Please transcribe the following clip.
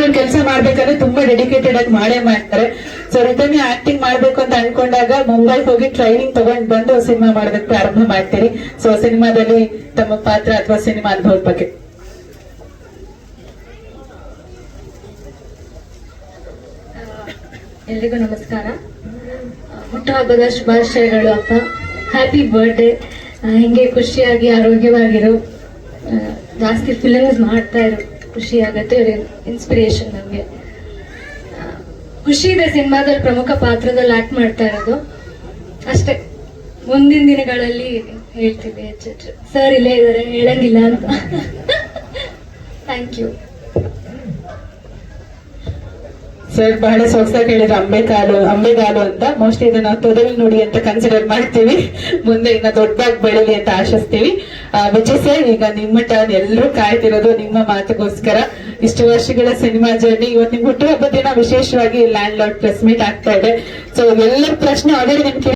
ಏನಾದ್ರು ಕೆಲಸ ಮಾಡ್ಬೇಕಂದ್ರೆ ತುಂಬಾ ಡೆಡಿಕೇಟೆಡ್ ಆಗಿ ಮಾಡೇ ಮಾಡ್ತಾರೆ. ಸೊ ರಿತಮಿ ಆಕ್ಟಿಂಗ್ ಮಾಡ್ಬೇಕು ಅಂತ ಅನ್ಕೊಂಡಾಗ ಮುಂಬೈಗೆ ಹೋಗಿ ಟ್ರೈನಿಂಗ್ ತಗೊಂಡ್ ಬಂದು ಸಿನಿಮಾ ಮಾಡೋದಕ್ಕೆ ಪ್ರಾರಂಭ ಮಾಡ್ತೀರಿ ಸೊ ಸಿನಿಮಾದಲ್ಲಿ ತಮ್ಮ ಪಾತ್ರ ಅಥವಾ ಸಿನಿಮಾ ಅನುಭವದ ಬಗ್ಗೆ. ಎಲ್ರಿಗೂ ನಮಸ್ಕಾರ. ಹುಟ್ಟುಹಬ್ಬದ ಶುಭಾಶಯಗಳು, ಅಪ್ಪ. ಹ್ಯಾಪಿ ಬರ್ಡೇ ಹಿಂಗೆ ಖುಷಿಯಾಗಿ, ಆರೋಗ್ಯವಾಗಿರು. ಜಾಸ್ತಿ ಫಿಲಮ್ಸ್ ಮಾಡ್ತಾ ಇರು. ಖುಷಿ ಆಗತ್ತೆ ಇನ್ಸ್ಪಿರೇಷನ್ ನಮಗೆ. ಖುಷಿ ಇದೆ ಸಿನಿಮಾದಲ್ಲಿ ಪ್ರಮುಖ ಪಾತ್ರದಲ್ಲಿ ಆಕ್ಟ್ ಮಾಡ್ತಾ ಇರೋದು. ಅಷ್ಟೇ, ಮುಂದಿನ ದಿನಗಳಲ್ಲಿ ಹೇಳ್ತೀವಿ ಹೆಚ್ಚೆಚ್ಚು ಸರ್ ಇಲ್ಲೇ ಇದ್ದಾರೆ ಹೇಳಂಗಿಲ್ಲ ಅಂತ. ಥ್ಯಾಂಕ್ ಯು ಸರ್ ಬಹಳ ಸೊಗಸಾಗಿ ಹೇಳಿದ್ರು ಅಂಬೆಕಾಲು ಅಂಬೆಗಾಲು ಅಂತ. ಮೋಸ್ಟ್ಲಿ ಇದನ್ನ ನಾವು ತೊದಲು ನುಡಿ ಅಂತ ಕನ್ಸಿಡರ್ ಮಾಡ್ತೀವಿ. ಮುಂದೆ ಇನ್ನ ದೊಡ್ಡದಾಗಿ ಬೆಳೀಲಿ ಅಂತ ಆಶಿಸ್ತೀವಿ. ವಿಜಯ್ ಸರ್, ಈಗ ನಿಮ್ಮ ಟರ್ನ್ ಎಲ್ಲರೂ ಕಾಯ್ತಿರೋದು ನಿಮ್ಮ ಮಾತುಗೋಸ್ಕರ. ಇಷ್ಟು ವರ್ಷಗಳ ಸಿನಿಮಾ ಜರ್ನಿ ಇವತ್ತು ನಿಮ್ ಹುಟ್ಟುಹಬ್ಬದ ದಿನ ವಿಶೇಷವಾಗಿ ಲ್ಯಾಂಡ್ ಲಾರ್ಡ್ ಪ್ರೆಸ್ ಮೀಟ್ ಆಗ್ತಾ ಇದೆ. ಸೊ ಎಲ್ಲರ ಪ್ರಶ್ನೆ ಆಲ್ರೆಡಿ ನಿಮ್ಗೆ